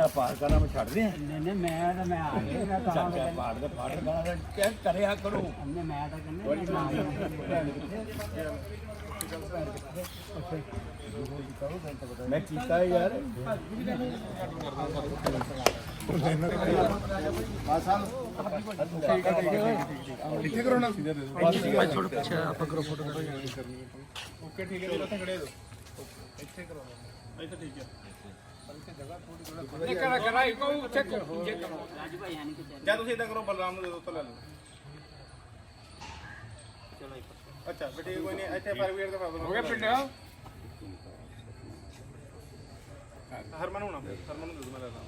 ਨਾ ਪਾਰ ਕਰਨਾ ਮੈਂ ਛੱਡ ਦੇ ਨਹੀਂ ਨਹੀਂ ਮੈਂ ਤਾਂ ਮੈਂ ਆ ਗਿਆ ਮੈਂ ਤਾਂ ਚੱਲ ਪਾੜ ਦੇ ਪਾੜ ਗਾਣਾ ਕਹਿ ਕਰਿਆ ਕਰੋ। ਅੰਨੇ ਮੈਂ ਤਾਂ ਕਹਿੰਦਾ ਮੈਂ ਕੀਤਾ ਯਾਰ ਇੱਥੇ ਕਰੋ ਨਾ ਸਿੱਧਾ ਦੇ ਦਿਓ ਓਕੇ ਠੀਕ ਹੈ ਉੱਥੇ ਖੜੇ ਹੋ ਇੱਥੇ ਕਰੋ ਇੱਥੇ ਠੀਕ ਹੈ। ਕਰਾ ਕਰਾ ਇੱਕੋ ਉੱਥੇ ਜੇ ਕਰੋ ਜਾਂ ਤੁਸੀਂ ਇਦਾਂ ਕਰੋ ਬਲਰਾਮ ਨੂੰ ਦੇ ਦਿਓ ਤਾਂ ਲੈ ਲਓ। ਅੱਛਾ ਬੇਟੇ ਕੋਈ ਨਹੀਂ ਇੱਥੇ ਪਰਵੀਰ ਦਾ ਫਾਦਰ ਹੋ ਗਿਆ ਪਿੰਡ? ਹਰਮਨ ਹੋਣਾ ਹਰਮਨ ਨੂੰ ਦੇ ਦਿਓ ਮੈਂ ਲੈਦਾ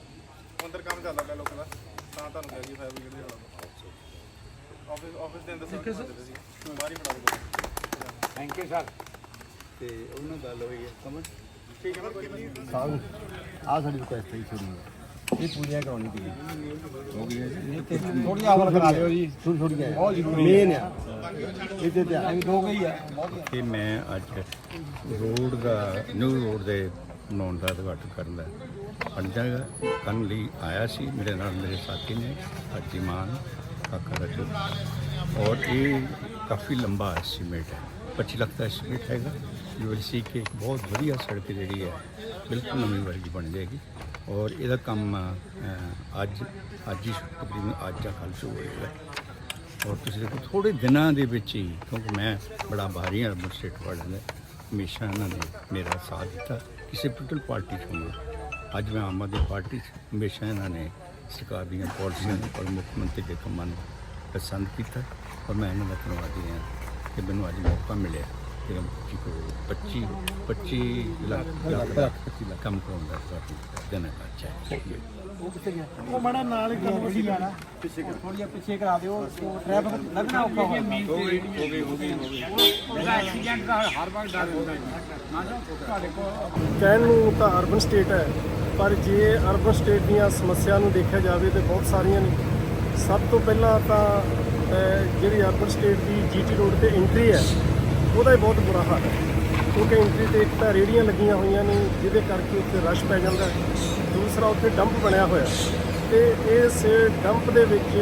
ਅੰਦਰ ਕੰਮ ਚੱਲਦਾ ਪਿਆ ਲੋਕਾਂ ਦਾ ਤਾਂ ਤੁਹਾਨੂੰ ਕਿਹਾ ਜੀ ਫਾਇਰ ਬ੍ਰਿਗੇਡ ਦੇ ਵਾਲਾ ਆਫਿਸ ਆਫਿਸ ਦੇ ਅੰਦਰ ਸਰ ਬਾਹਰ ਹੀ ਫੜਾ ਦਿਓ ਥੈਂਕ ਯੂ ਸਰ ਤੇ ਉਹਨਾਂ ਗੱਲ ਹੋਈ ਹੈ ਸਮਝ? ਹੈ ਸਾਲ ਆ ਸਾਡੀ ਰਿਕੁਐਸਟ ਹੈ ਛੋੜੀ ਇਹ ਪੂਰੀਆਂ ਕਰਾਉਣੀ ਪਈ ਹੋ। ਗਈ ਹੈ ਥੋੜੀ ਆਵਲ ਕਰਾ ਦਿਓ ਜੀ। ਥੋੜੀ ਥੋੜੀ ਹੈ। ਬਹੁਤ ਜ਼ਰੂਰੀ ਮੇਨ ਆ। ਇਹਦੇ ਤੇ ਆ ਹੋ ਗਈ ਆ। ਕਿ ਮੈਂ ਅੱਜ ਰੋਡ ਦਾ ਨਿਊ ਰੋਡ ਦੇ ਬਣਾਉਣ ਦਾ ਉਦਘਾਟਨ ਕਰਨ ਦਾ ਪੰਜਾ ਕਰਨ ਲਈ ਆਇਆ ਸੀ। ਮੇਰੇ ਨਾਲ ਮੇਰੇ ਸਾਥੀ ਨੇ ਅਜੀਮਾਨ ਕਾਕਾ ਰਜੂ ਔਰ ਇਹ ਕਾਫੀ ਲੰਬਾ ਐਸਟੀਮੇਟ ਹੈ। 25 ਲੱਖ ਦਾ ਐਸਟੀਮੇਟ ਹੈਗਾ। ਯੂ ਵਿਲ ਸੀ ਕਿ ਇੱਕ ਬਹੁਤ ਵਧੀਆ ਸੜਕ ਜਿਹੜੀ ਹੈ ਬਿਲਕੁਲ ਨਵੀਂ ਵਰਗੀ ਬਣ ਜਾਏਗੀ। ਔਰ ਇਹਦਾ ਕੰਮ ਅ, ਅੱਜ ਅੱਜ ਹੀ ਤਕਰੀਬਨ ਅੱਜ ਜਾਂ ਕੱਲ੍ਹ ਸ਼ੁਰੂ ਹੋਏਗਾ ਔਰ ਤੁਸੀਂ ਦੇਖੋ ਥੋੜੇ ਦਿਨਾਂ ਦੇ ਵਿੱਚ ਹੀ ਕਿਉਂਕਿ ਮੈਂ ਬੜਾ ਭਾਰੀ ਅਰਬਨ ਸਟੇਟ ਵਾਲਿਆਂ ਦਾ ਹਮੇਸ਼ਾ ਇਹਨਾਂ ਨੇ ਮੇਰਾ ਸਾਥ ਦਿੱਤਾ। ਕਿਸੇ ਪੋਲੀਟੀਕਲ ਪਾਰਟੀ 'ਚ ਹੋਵੇ ਅੱਜ ਮੈਂ ਆਮ ਆਦਮੀ ਪਾਰਟੀ 'ਚ ਹਮੇਸ਼ਾ ਇਹਨਾਂ ਨੇ ਸਰਕਾਰ ਦੀਆਂ ਪਾਲਿਸੀਆਂ ਨੂੰ ਔਰ ਮੁੱਖ ਮੰਤਰੀ ਦੇ ਕੰਮਾਂ ਨੂੰ ਪਸੰਦ ਕੀਤਾ। ਔਰ ਮੈਂ ਇਹਨਾਂ ਦਾ ਧੰਨਵਾਦੀ ਹਾਂ। ਕਿ ਮੈਨੂੰ ਅੱਜ ਮੌਕਾ ਮਿਲਿਆ। ਕਿ ਮੈਂ 25 ਕਰੋੜ 25 25 ਲੱਖ ਦਾ ਕੰਮ ਕਰਾਉਣ ਦਾ ਤੁਹਾਡੀ ਦੇਣਾ ਚਾਹੀਦਾ ਉਹ ਮੜਾ ਨਾਲ ਹੀ ਕੰਮ ਸੀ ਜਾਣਾ। ਪਿੱਛੇ ਥੋੜੀ ਜਿਹਾ ਪਿੱਛੇ ਕਰਾ ਦਿਓ। ਟ੍ਰੈਫਿਕ ਲੱਗਣਾ ਔਖਾ ਹੋ ਗਿਆ ਉਹਦਾ ਐਕਸੀਡੈਂਟ ਦਾ ਹਰ ਵਾਰ ਡਰ ਹੁੰਦਾ ਹੈ ਨਾ ਨਾ ਤੁਹਾਡੇ ਕੋਲ ਕਹਿਣ ਨੂੰ ਤਾਂ ਅਰਬਨ ਸਟੇਟ ਹੈ ਪਰ ਜੇ ਅਰਬਨ ਸਟੇਟ ਦੀਆਂ ਸਮੱਸਿਆ ਨੂੰ ਦੇਖਿਆ ਜਾਵੇ ਤੇ ਬਹੁਤ ਸਾਰੀਆਂ ਨੇ। ਸਭ ਤੋਂ ਪਹਿਲਾਂ ਤਾਂ ਜਿਹੜੀ ਅਰਬਨ ਸਟੇਟ ਦੀ ਜੀਟੀ ਰੋਡ ਤੇ ਐਂਟਰੀ ਹੈ, ਉਹਦਾ ਹੀ ਬਹੁਤ ਬੁਰਾ ਹਾਲ ਹੈ। ਕਿਉਂਕਿ ਐਂਟਰੀ ਤੇ ਇੱਕ ਤਾਂ ਰੇੜੀਆਂ ਲੱਗੀਆਂ ਹੋਈਆਂ ਨੇ, ਜਿਹਦੇ ਕਰਕੇ ਉੱਥੇ ਰਸ਼ ਪੈ ਜਾਂਦਾ ਦੂਸਰਾ, ਉੱਥੇ ਡੰਪ ਬਣਿਆ ਹੋਇਆ ਤੇ ਇਸ ਡੰਪ ਦੇ ਵਿੱਚ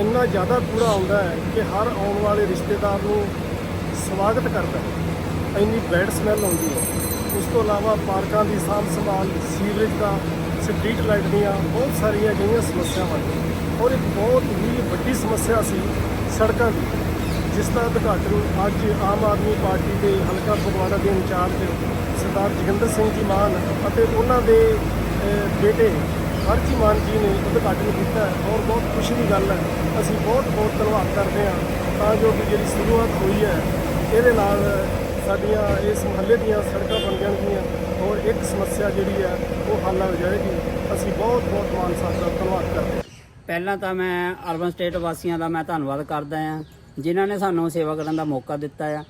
ਇੰਨਾ ਜ਼ਿਆਦਾ ਕੂੜਾ ਆਉਂਦਾ ਹੈ ਕਿ ਹਰ ਆਉਣ ਵਾਲੇ ਰਿਸ਼ਤੇਦਾਰ ਨੂੰ ਸਵਾਗਤ ਕਰਦਾ ਹੈ। ਇੰਨੀ ਬੈਡ ਸਮੈਲ ਆਉਂਦੀ ਹੈ। ਉਸ ਤੋਂ ਇਲਾਵਾ ਪਾਰਕਾਂ ਦੀ ਸਾਂਭ ਸੰਭਾਲ ਸੀਵਰੇਜ ਦਾ ਸਟਰੀਟ ਲਾਈਟ ਦੀਆਂ ਬਹੁਤ ਸਾਰੀਆਂ ਜਿਹੀਆਂ ਸਮੱਸਿਆਵਾਂ ਨੇ। ਔਰ ਇੱਕ ਬਹੁਤ ਹੀ ਵੱਡੀ ਸਮੱਸਿਆ ਸੀ ਸੜਕਾਂ ਦੀ, ਜਿਸ ਦਾ ਉਦਘਾਟਨ ਅੱਜ ਆਮ ਆਦਮੀ ਪਾਰਟੀ ਦੇ ਹਲਕਾ ਫਗਵਾੜਾ ਦੇ ਇੰਚਾਰਜ ਸਰਦਾਰ ਜਗਿੰਦਰ ਸਿੰਘ ਜੀ ਮਾਨ ਅਤੇ ਉਹਨਾਂ ਦੇ ਬੇਟੇ ਹਰਜੀ ਮਾਨ ਜੀ ਨੇ ਉਦਘਾਟਨ ਕੀਤਾ ਔਰ ਬਹੁਤ ਖੁਸ਼ੀ ਦੀ ਗੱਲ ਹੈ, ਅਸੀਂ ਬਹੁਤ ਬਹੁਤ ਧੰਨਵਾਦ ਕਰਦੇ ਹਾਂ। ਤਾਂ ਜੋ ਕਿ ਜਿਹੜੀ ਸ਼ੁਰੂਆਤ ਹੋਈ ਹੈ, ਇਹਦੇ ਨਾਲ ਸਾਡੀਆਂ ਇਸ ਮੁਹੱਲੇ ਦੀਆਂ ਸੜਕਾਂ ਬਣ ਜਾਣਗੀਆਂ ਔਰ ਇੱਕ ਸਮੱਸਿਆ ਜਿਹੜੀ ਹੈ, ਉਹ ਹੱਲ ਹੋ ਜਾਏਗੀ। ਅਸੀਂ ਬਹੁਤ ਬਹੁਤ ਮਾਨ ਸਾਹਿਬ ਦਾ ਧੰਨਵਾਦ ਕਰਦੇ ਹਾਂ। ਪਹਿਲਾਂ ਤਾਂ ਮੈਂ ਅਰਬਨ ਸਟੇਟ ਵਾਸੀਆਂ ਦਾ ਮੈਂ ਧੰਨਵਾਦ ਕਰਦਾ ਹਾਂ, ਜਿਨ੍ਹਾਂ ਨੇ ਸਾਨੂੰ ਸੇਵਾ ਕਰਨ ਦਾ ਮੌਕਾ ਦਿੱਤਾ ਆ।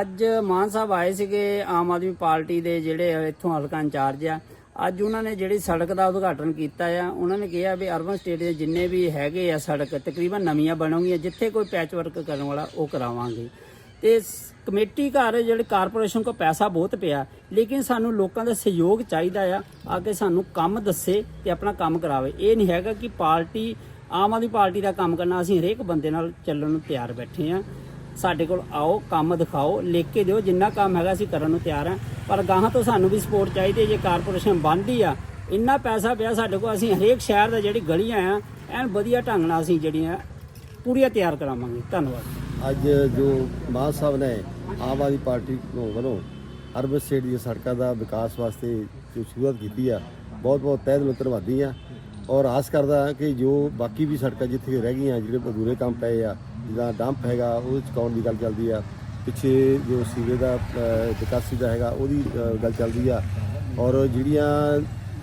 ਅੱਜ ਮਾਨ ਸਾਹਿਬ ਆਏ ਸੀਗੇ ਆਮ ਆਦਮੀ ਪਾਰਟੀ ਦੇ ਜਿਹੜੇ ਇੱਥੋਂ ਹਲਕਾ ਇੰਚਾਰਜ ਆ। ਅੱਜ ਉਹਨਾਂ ਨੇ ਜਿਹੜੀ ਸੜਕ ਦਾ ਉਦਘਾਟਨ ਕੀਤਾ ਆ, ਉਹਨਾਂ ਨੇ ਕਿਹਾ ਵੀ ਅਰਬਨ ਸਟੇਟ ਦੇ ਜਿੰਨੇ ਵੀ ਹੈਗੇ ਆ ਸੜਕ, ਤਕਰੀਬਨ ਨਵੀਆਂ ਬਣਾਉਣਗੀਆਂ ਜਿੱਥੇ ਕੋਈ ਪੈਚ ਵਰਕ ਕਰਨ ਵਾਲਾ ਉਹ ਕਰਾਵਾਂਗੇ। ਤੇ ਕਮੇਟੀ ਘਰ ਜਿਹੜੇ ਕਾਰਪੋਰੇਸ਼ਨ ਕੋ ਪੈਸਾ ਬਹੁਤ ਪਿਆ, ਲੇਕਿਨ ਸਾਨੂੰ ਲੋਕਾਂ ਦਾ ਸਹਿਯੋਗ ਚਾਹੀਦਾ ਆ ਆ ਕੇ ਸਾਨੂੰ ਕੰਮ ਦੱਸੇ ਤੇ ਆਪਣਾ ਕੰਮ ਕਰਾਵੇ। ਇਹ ਨਹੀਂ ਹੈਗਾ ਕਿ ਪਾਰਟੀ, ਆਮ ਆਦਮੀ ਪਾਰਟੀ ਦਾ ਕੰਮ ਕਰਨਾ, ਅਸੀਂ ਹਰੇਕ ਬੰਦੇ ਨਾਲ ਚੱਲਣ ਨੂੰ ਤਿਆਰ ਬੈਠੇ ਆ। ਸਾਡੇ ਕੋਲ ਆਓ, ਕੰਮ ਦਿਖਾਓ, ਲਿਖ ਕੇ ਦਿਓ, ਜਿੰਨਾ ਕੰਮ ਹੈਗਾ ਅਸੀਂ ਕਰਨ ਨੂੰ ਤਿਆਰ ਆ। ਪਰ ਗਾਹਾਂ ਤੋਂ ਸਾਨੂੰ ਵੀ ਸਪੋਰਟ ਚਾਹੀਦੀ ਜੇ ਕਾਰਪੋਰੇਸ਼ਨ ਬਣਦੀ ਆ, ਇੰਨਾ ਪੈਸਾ ਪਿਆ ਸਾਡੇ ਕੋਲ, ਅਸੀਂ ਹਰੇਕ ਸ਼ਹਿਰ ਦਾ ਜਿਹੜੀ ਗਲੀਆਂ ਆ, ਐਨ ਵਧੀਆ ਢੰਗ ਨਾਲ ਅਸੀਂ ਜਿਹੜੀਆਂ ਪੂਰੀਆਂ ਤਿਆਰ ਕਰਾਵਾਂਗੇ। ਧੰਨਵਾਦ। ਅੱਜ ਜੋ ਮਾਨ ਸਾਹਿਬ ਨੇ ਆਮ ਆਦਮੀ ਪਾਰਟੀ ਨੂੰ ਵੱਲੋਂ ਅਰਬ ਸਟੇਟ ਦੀਆਂ ਸੜਕਾਂ ਦਾ ਵਿਕਾਸ ਵਾਸਤੇ ਜੋ ਸ਼ੁਰੂਆਤ ਕੀਤੀ ਆ ਬਹੁਤ ਬਹੁਤ ਤਹਿ ਦਿਲੋਂ ਧੰਨਵਾਦੀ ਆ। ਔਰ ਆਸ ਕਰਦਾ ਕਿ ਜੋ ਬਾਕੀ ਵੀ ਸੜਕਾਂ ਜਿੱਥੇ ਰਹਿ ਗਈਆਂ ਜਿਹੜੇ ਅਧੂਰੇ ਕੰਮ ਪਏ ਆ ਜਿੱਦਾਂ ਡੰਪ ਹੈਗਾ ਉਹ ਚੁਕਾਉਣ ਦੀ ਗੱਲ ਚੱਲਦੀ ਆ? ਪਿੱਛੇ ਜੋ ਸੀਵੇ ਦਾ ਅ, ਵਿਕਾਸੀ ਦਾ ਹੈਗਾ ਉਹਦੀ ਗੱਲ ਚੱਲਦੀ ਆ। ਔਰ ਜਿਹੜੀਆਂ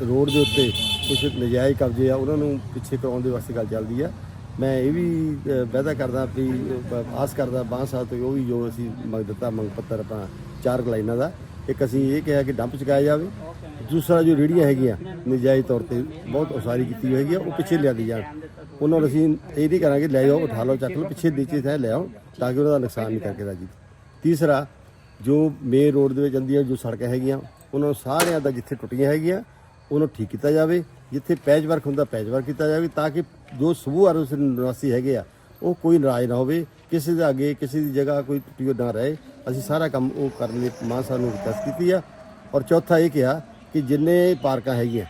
ਰੋਡ ਦੇ ਉੱਤੇ ਕੁਝ ਨਜਾਇਜ਼ ਕਬਜ਼ੇ ਆ ਉਹਨਾਂ ਨੂੰ ਪਿੱਛੇ ਕਰਾਉਣ ਦੇ ਵਾਸਤੇ ਗੱਲ ਚੱਲਦੀ ਆ। ਮੈਂ ਇਹ ਵੀ ਅ, ਵਾਅਦਾ ਕਰਦਾ ਵੀ ਅ, ਆਸ ਕਰਦਾ ਬਾਂਹ ਸਾਹਿਬ ਤੋਂ ਉਹ ਵੀ ਜੋ ਅਸੀਂ ਮੰਗ ਦਿੱਤਾ ਮੰਗ ਪੱਤਰ ਆਪਾਂ ਚਾਰ ਕੁ ਲਾਈਨਾਂ ਦਾ। ਇੱਕ ਅਸੀਂ ਇਹ ਕਿਹਾ ਕਿ ਡੰਪ ਚੁਕਾਇਆ ਜਾਵੇ। ਦੂਸਰਾ ਜੋ ਰੇੜੀਆਂ ਹੈਗੀਆਂ ਨਜਾਇਜ਼ ਤੌਰ ਤੇ ਬਹੁਤ ਉਸਾਰੀ ਕੀਤੀ ਹੋਈ ਹੈਗੀ ਆ ਉਹ ਪਿੱਛੇ ਲਿਆਦੀ ਜਾਣ। ਉਹਨਾਂ ਨੂੰ ਅਸੀਂ ਇਹ ਨਹੀਂ ਕਰਾਂਗੇ ਲੈ ਜਾਓ ਉਠਾ ਲਓ ਚੱਕ ਲਓ ਪਿੱਛੇ ਨੀਚੇ ਥਾਂ ਲੈ ਆਓ ਤਾਂ ਕਿ ਉਹਨਾਂ ਦਾ ਨੁਕਸਾਨ ਨਹੀਂ ਕਰਕੇ ਰਾਜੀ। ਤੀਸਰਾ ਜੋ ਮੇਨ ਰੋਡ ਦੇ ਵਿੱਚ ਜਾਂਦੀਆਂ ਜੋ ਸੜਕਾਂ ਹੈਗੀਆਂ ਉਹਨਾਂ ਨੂੰ ਸਾਰਿਆਂ ਦਾ ਜਿੱਥੇ ਟੁੱਟੀਆਂ ਹੈਗੀਆਂ ਉਹਨੂੰ ਠੀਕ ਕੀਤਾ ਜਾਵੇ। ਜਿੱਥੇ ਪੈਚ ਵਰਕ ਹੁੰਦਾ ਪੈਚ ਵਰਕ ਕੀਤਾ ਜਾਵੇ ਤਾਂ ਕਿ ਜੋ ਸਮੂਹ ਅਰਬਸ ਨਿਵਾਸੀ ਹੈਗੇ ਆ, ਉਹ ਕੋਈ ਨਾਰਾਜ਼ ਨਾ ਹੋਵੇ, ਕਿਸੇ ਦੇ ਅੱਗੇ, ਕਿਸੇ ਦੀ ਜਗ੍ਹਾ ਕੋਈ ਟੁੱਟੀ ਨਾ ਰਹੇ। ਅਸੀਂ ਸਾਰਾ ਕੰਮ ਉਹ ਕਰਨ ਲਈ ਮਾਂ ਸਾਨੂੰ ਨੂੰ ਕੀਤੀ ਆ। ਔਰ ਚੌਥਾ ਇਹ ਕਿਹਾ ਕਿ ਜਿੰਨੇ ਪਾਰਕਾਂ ਹੈਗੀਆਂ,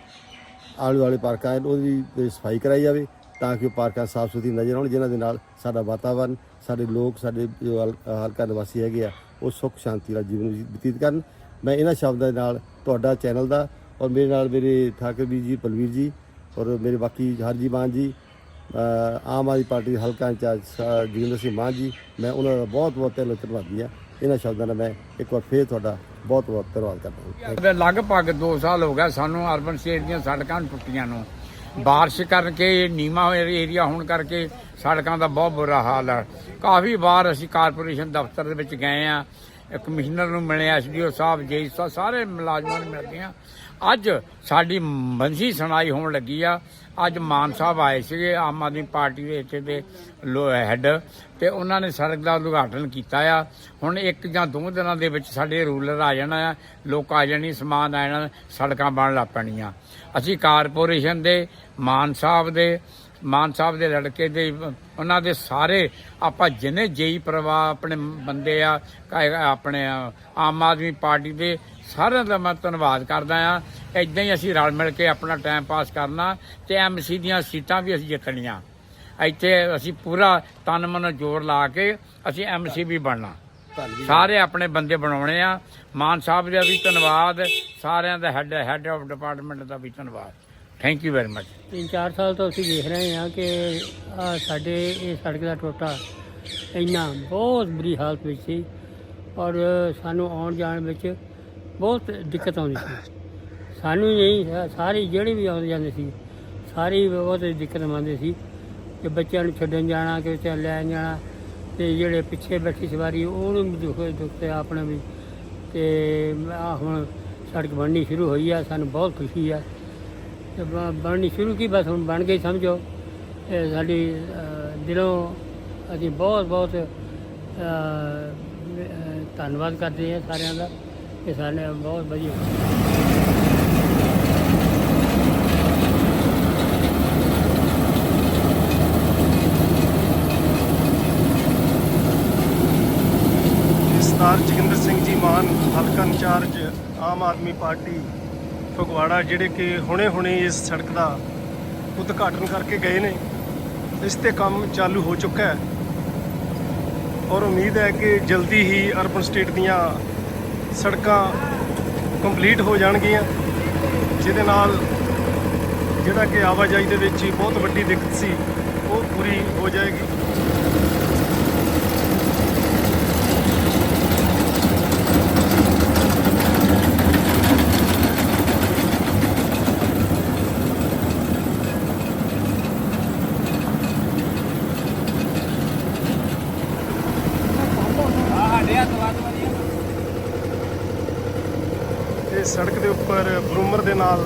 ਆਲੇ ਵਾਲੇ ਪਾਰਕਾਂ ਹਨ, ਉਹਦੀ ਸਫ਼ਾਈ ਕਰਾਈ ਜਾਵੇ ਤਾਂ ਕਿ ਉਹ ਪਾਰਕਾਂ ਸਾਫ਼ ਸੁਥਰੀ ਨਜ਼ਰ ਆਉਣ, ਜਿਨ੍ਹਾਂ ਦੇ ਨਾਲ ਸਾਡਾ ਵਾਤਾਵਰਨ, ਸਾਡੇ ਲੋਕ, ਸਾਡੇ ਜੋ ਹਲ- ਹਲਕਾ ਨਿਵਾਸੀ ਹੈਗੇ ਆ, ਉਹ ਸੁੱਖ ਸ਼ਾਂਤੀ ਨਾਲ ਜੀਵਨ ਬਤੀਤ ਕਰਨ। ਮੈਂ ਇਹਨਾਂ ਸ਼ਬਦਾਂ ਦੇ ਨਾਲ ਤੁਹਾਡਾ ਚੈਨਲ ਦਾ ਔਰ ਮੇਰੇ ਨਾਲ ਮੇਰੇ ਠਾਕਰ ਵੀਰ ਜੀ, ਪਲਵੀਰ ਜੀ ਔਰ ਮੇਰੇ ਬਾਕੀ ਹਰਜੀ ਮਾਨ ਜੀ ਆਮ ਆਦਮੀ ਪਾਰਟੀ ਦੇ ਹਲਕਾ ਇੰਚਾਰਜ ਸਾ- ਜੋਗਿੰਦਰ ਸਿੰਘ ਮਾਨ ਜੀ, ਮੈਂ ਉਹਨਾਂ ਦਾ ਬਹੁਤ ਬਹੁਤ ਤਹਿ ਧੰਨਵਾਦੀ ਹਾਂ। ਇਹਨਾਂ ਸ਼ਬਦਾਂ ਨਾਲ ਮੈਂ ਇੱਕ ਵਾਰ ਫੇਰ ਤੁਹਾਡਾ ਬਹੁਤ ਬਹੁਤ ਧੰਨਵਾਦ ਕਰਦਾ ਹਾਂ। ਲਗਭਗ 2 ਸਾਲ ਹੋ ਗਿਆ ਸਾਨੂੰ ਅਰਬਨ ਸਟੇਟ ਦੀਆਂ ਸੜਕਾਂ ਟੁੱਟੀਆਂ ਨੂੰ। ਬਾਰਿਸ਼ ਕਰਕੇ ਨੀਮਾ ਏਰੀਆ ਹੋਣ ਕਰਕੇ ਸੜਕਾਂ ਦਾ ਬਹੁਤ ਬੁਰਾ ਹਾਲ ਹੈ। ਕਾਫੀ ਵਾਰ ਅਸੀਂ ਕਾਰਪੋਰੇਸ਼ਨ ਦਫ਼ਤਰ ਦੇ ਵਿੱਚ ਗਏ ਆ ਕਮਿਸ਼ਨਰ ਨੂੰ ਮਿਲੇ ਐਸਡੀਓ ਸਾਹਿਬ ਜੇਈ ਸਾਹਿਬ ਸਾਰੇ ਮੁਲਾਜ਼ਮਾਂ ਨੂੰ ਮਿਲਦੇ ਆ। ਅੱਜ ਸਾਡੀ ਮੰਜੀ ਸੁਣਾਈ ਹੋਣ ਲੱਗੀ ਆ। ਅੱਜ ਮਾਨ ਸਾਹਿਬ ਆਏ ਸੀਗੇ, ਆਮ ਆਦਮੀ ਪਾਰਟੀ ਦੇ ਇੱਥੇ ਦੇ ਲੋ, ਹੈੱਡ, ਤੇ ਉਹਨਾਂ ਨੇ ਸੜਕ ਦਾ ਉਦਘਾਟਨ ਕੀਤਾ ਆ। ਹੁਣ ਇੱਕ ਜਾਂ ਦੋ ਦਿਨਾਂ ਦੇ ਵਿੱਚ ਸਾਡੇ ਰੂਲਰ ਆ ਜਾਣਾ ਆ, ਲੋਕ ਆ ਜਾਣੀ, ਸਮਾਨ ਆ ਜਾਣਾ, ਸੜਕਾਂ ਬਣਨ ਲੱਗ ਪੈਣੀਆਂ। ਅਸੀਂ ਕਾਰਪੋਰੇਸ਼ਨ ਦੇ, ਮਾਨ ਸਾਹਿਬ ਦੇ ਮਾਨ ਸਾਹਿਬ ਦੇ ਲੜਕੇ ਦੇ, ਉਹਨਾਂ ਦੇ ਸਾਰੇ, ਆਪਾਂ ਜਿੰਨੇ ਜੇਈ ਪਰਿਵਾਰ ਆਪਣੇ ਬੰਦੇ ਆ ਆਪਣੇ ਆਮ ਆਦਮੀ ਪਾਰਟੀ ਦੇ, ਸਾਰਿਆਂ ਦਾ ਮੈਂ ਧੰਨਵਾਦ ਕਰਦਾ ਆ। ਇਦਾਂ ਹੀ ਅਸੀਂ ਰਲ ਮਿਲ ਕੇ ਆਪਣਾ ਟਾਈਮ ਪਾਸ ਕਰਨਾ, ਤੇ ਐਮਸੀ ਦੀਆਂ ਸੀਟਾਂ ਵੀ ਅਸੀਂ ਜਿੱਤਣੀਆਂ। ਇੱਥੇ ਅਸੀਂ ਪੂਰਾ ਤਨ ਮਨ ਜ਼ੋਰ ਲਾ ਕੇ ਅਸੀਂ ਐਮਸੀ ਵੀ ਬਣਨਾ। ਸਾਰੇ ਆਪਣੇ ਬੰਦੇ ਬਣਾਉਣੇ ਆ। ਮਾਨ ਸਾਹਿਬ ਦਾ ਵੀ ਧੰਨਵਾਦ, ਸਾਰਿਆਂ ਦਾ ਹੈੱਡ ਹੈੱਡ ਆਫ ਡਿਪਾਰਟਮੈਂਟ ਦਾ ਵੀ ਧੰਨਵਾਦ। ਥੈਂਕ ਯੂ ਵੈਰੀ ਮਚ ਤਿੰਨ ਚਾਰ ਸਾਲ ਤੋਂ ਅਸੀਂ ਦੇਖ ਰਹੇ ਹਾਂ ਕਿ ਆ ਸਾਡੇ ਇਹ ਸੜਕ ਦਾ ਟੋਟਾ ਇੰਨਾ ਬਹੁਤ ਬੁਰੀ ਹਾਲਤ ਵਿੱਚ ਸੀ ਔਰ ਸਾਨੂੰ ਆਉਣ ਜਾਣ ਵਿੱਚ ਬਹੁਤ ਦਿੱਕਤ ਆਉਂਦੀ ਸੀ। ਸਾਨੂੰ ਨਹੀਂ ਸਾਰੇ ਜਿਹੜੇ ਵੀ ਆਉਂਦੇ ਜਾਂਦੇ ਸੀ, ਸਾਰੇ ਬਹੁਤ ਦਿੱਕਤ ਆਉਂਦੇ ਸੀ ਕਿ ਬੱਚਿਆਂ ਨੂੰ ਛੱਡਣ ਜਾਣਾ, ਕਿ ਬੱਚਿਆਂ ਲੈਣ ਜਾਣਾ ਤੇ ਜਿਹੜੇ ਪਿੱਛੇ ਬੈਠੀ ਸਵਾਰੀ ਉਹਨੂੰ ਵੀ ਦੁੱਖ ਦੁੱਖ ਤੇ ਆਪਣਾ ਵੀ ਤੇ ਆ ਹੁਣ ਸੜਕ ਬਣਨੀ ਸ਼ੁਰੂ ਹੋਈ ਆ, ਸਾਨੂੰ ਬਹੁਤ ਖੁਸ਼ੀ ਆ। ਤੇ ਬ- ਬਣਨੀ ਸ਼ੁਰੂ ਕੀ ਬਸ ਹੁਣ ਬਣ ਗਈ ਸਮਝੋ। ਇਹ ਸਾਡੀ ਅ, ਦਿਲੋਂ ਅਸੀਂ ਬਹੁਤ ਬਹੁਤ ਅ, ਅ, ਧੰਨਵਾਦ ਕਰਦੇ ਹਾਂ ਸਾਰਿਆਂ ਦਾ। ਕਿ ਸਾਡੇ ਬਹੁਤ ਵਧੀਆ ਸਰਦਾਰ ਜੋਗਿੰਦਰ ਸਿੰਘ ਜੀ ਮਾਨ ਹਲਕਾ ਇੰਚਾਰਜ ਆਮ ਆਦਮੀ ਪਾਰਟੀ ਫਗਵਾੜਾ ਜਿਹੜੇ ਕਿ ਹੁਣੇ-ਹੁਣੇ ਇਸ ਸੜਕ ਦਾ ਉਦਘਾਟਨ ਕਰਕੇ ਗਏ ਨੇ, ਇਸ ਤੇ ਕੰਮ ਚਾਲੂ ਹੋ ਚੁੱਕਾ ਹੈ। ਔਰ ਉਮੀਦ ਹੈ ਕਿ ਜਲਦੀ ਹੀ ਅਰਬਨ ਸਟੇਟ ਦੀਆਂ ਸੜਕਾਂ ਕੰਪਲੀਟ ਹੋ ਜਾਣਗੀਆਂ, ਜਿਹਦੇ ਨਾਲ ਜਿਹੜਾ ਕਿ ਆਵਾਜਾਈ ਦੇ ਵਿੱਚ ਬਹੁਤ ਵੱਡੀ ਦਿੱਕਤ ਸੀ, ਉਹ ਪੂਰੀ ਹੋ ਜਾਏਗੀ। ਇਹ ਸੜਕ ਦੇ ਉੱਪਰ ਬਰੂਮਰ ਦੇ ਨਾਲ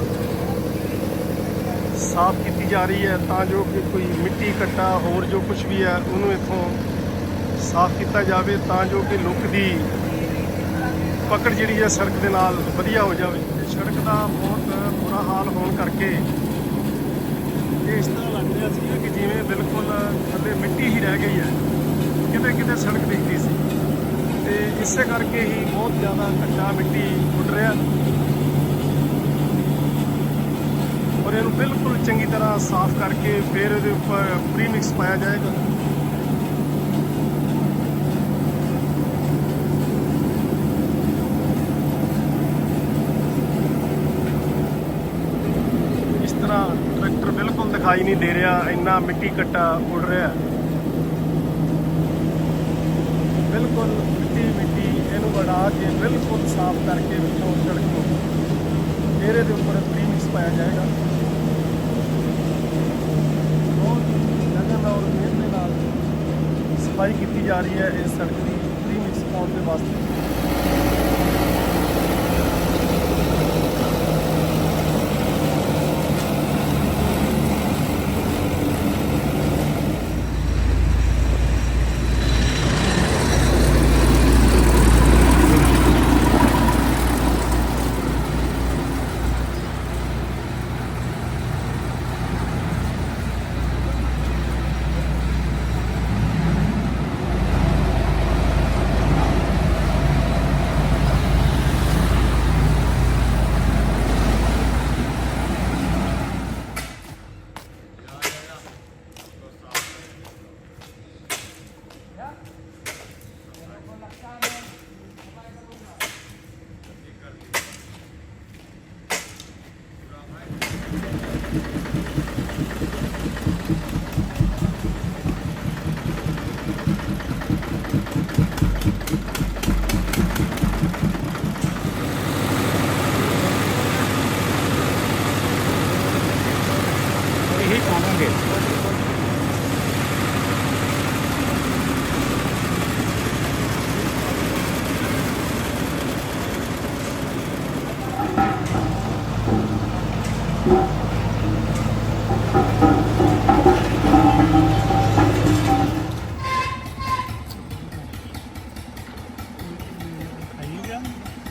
ਸਾਫ਼ ਕੀਤੀ ਜਾ ਰਹੀ ਹੈ ਤਾਂ ਜੋ ਕਿ ਕੋਈ ਮਿੱਟੀ, ਕੱਟਾ ਹੋਰ ਜੋ ਕੁਝ ਵੀ ਹੈ, ਉਹਨੂੰ ਇੱਥੋਂ ਸਾਫ਼ ਕੀਤਾ ਜਾਵੇ ਤਾਂ ਜੋ ਕਿ ਲੁੱਕ ਦੀ ਪਕੜ ਜਿਹੜੀ ਹੈ ਸੜਕ ਦੇ ਨਾਲ ਵਧੀਆ ਹੋ ਜਾਵੇ। ਸੜਕ ਦਾ ਬਹੁਤ ਬੁਰਾ ਹਾਲ ਹੋਣ ਕਰਕੇ ਇਹ ਇਸ ਤਰ੍ਹਾਂ ਲੱਗ ਰਿਹਾ ਸੀ ਕਿ ਜਿਵੇਂ ਬਿਲਕੁਲ ਥੱਲੇ ਮਿੱਟੀ ਹੀ ਰਹਿ ਗਈ ਹੈ। ਕਿਤੇ ਕਿਤੇ ਸੜਕ ਦਿਖਦੀ ਸੀ। ਇਸੇ ਕਰਕੇ ਹੀ ਬਹੁਤ ਜ਼ਿਆਦਾ ਕੱਚਾ ਮਿੱਟੀ ਉੱਡ ਰਿਹਾ। ਔਰ ਇਹਨੂੰ ਬਿਲਕੁਲ ਚੰਗੀ ਤਰ੍ਹਾਂ ਸਾਫ਼ ਕਰਕੇ ਫਿਰ ਇਹਦੇ ਉੱਪਰ ਪ੍ਰੀਮਿਕਸ ਪਾਇਆ ਜਾਏਗਾ। ਇਸ ਤਰ੍ਹਾਂ ਟਰੈਕਟਰ ਬਿਲਕੁਲ ਦਿਖਾਈ ਨਹੀਂ ਦੇ ਰਿਹਾ, ਇੰਨਾ ਮਿੱਟੀ ਕੱਟਾ ਉੱਡ ਰਿਹਾ। ਬਿਲਕੁਲ ਮਿੱਟੀ ਮਿੱਟੀ ਇਹਨੂੰ ਵੜਾ ਕੇ ਬਿਲਕੁਲ ਸਾਫ਼ ਕਰਕੇ ਵਿੱਚੋਂ ਸੜਕ ਨੂੰ ਫਿਰ ਇਹਦੇ ਉੱਪਰ ਪ੍ਰੀਮਿਕਸ ਪਾਇਆ ਜਾਏਗਾ। ਬਹੁਤ ਲਗਨ ਔਰ ਮਿਹਨਤ ਦੇ ਨਾਲ ਸਫ਼ਾਈ ਕੀਤੀ ਜਾ ਰਹੀ ਹੈ ਇਸ ਸੜਕ ਦੀ ਪ੍ਰੀਮਿਕਸ ਪਾਉਣ ਦੇ ਵਾਸਤੇ।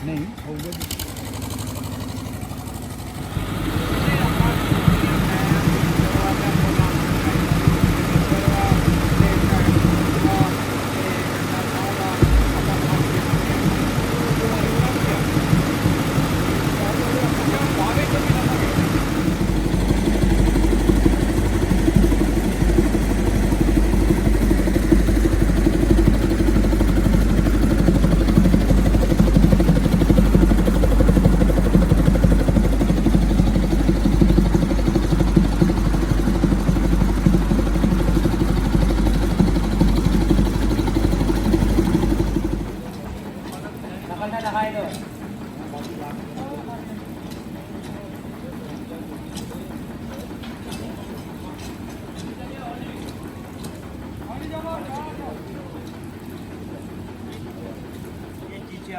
ਨਹੀਂ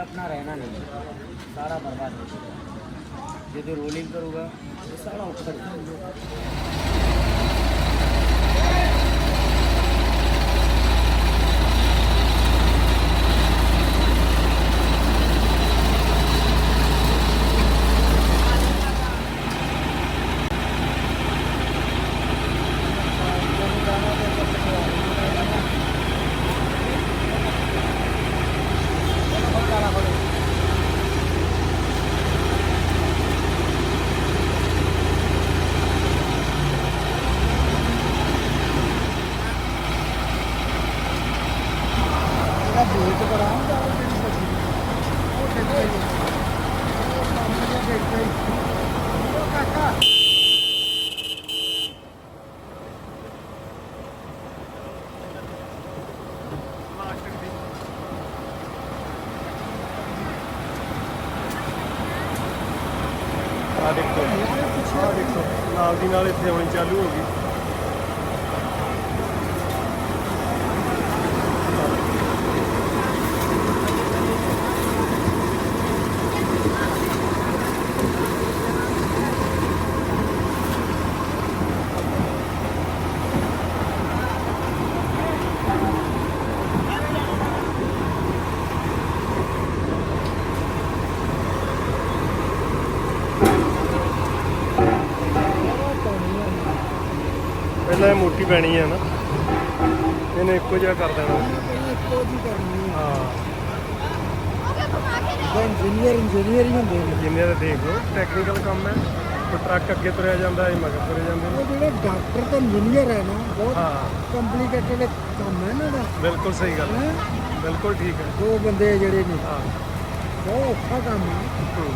अपना रहना नहीं सारा बर्बाद हो जाएगा ये जो रोलिंग करूँगा वो सारा ऊपर ਨਾਲ ਇੱਥੇ ਆਉਣੀ ਚਾਲੂ ਹੋ ਗਈ। ਮੋਟੀ ਪੈਣੀ ਹੈ ਨਾ। ਇਹਨੇ ਇੱਕੋ ਜਿਹਾ ਕਰ ਦੇਣਾ। ਇੱਕੋ ਜੀ ਕਰਨੀ ਹਾਂ। ਇੰਜੀਨੀਅਰ ਇੰਜੀਨੀਅਰ ਹੀ ਹੁੰਦੇ ਨੇ। ਜਿੰਨੇ ਦਾ ਦੇਖ ਲਓ ਟੈਕਨੀਕਲ ਕੰਮ ਹੈ। ਕੋਈ ਟਰੱਕ ਅੱਗੇ ਤੁਰਿਆ ਜਾਂਦਾ ਹੈ ਮਗਰ ਤੁਰੇ ਜਾਂਦੇ। ਉਹ ਨੇ ਜਿਹੜੇ ਡਾਕਟਰ ਤੇ ਇੰਜੀਨੀਅਰ ਹੈ ਨਾ ਬਹੁਤ ਕੰਪਲਿਕੇਟਡ ਕੰਮ ਹੈ ਇਹਨਾਂ ਦਾ। ਬਿਲਕੁਲ ਸਹੀ ਗੱਲ ਹੈ? ਬਿਲਕੁਲ ਠੀਕ ਹੈ। ਦੋ ਬੰਦੇ ਜਿਹੜੇ ਨੇ। ਹਾਂ। ਬਹੁਤ ਔਖਾ ਕੰਮ ਹੂੰ।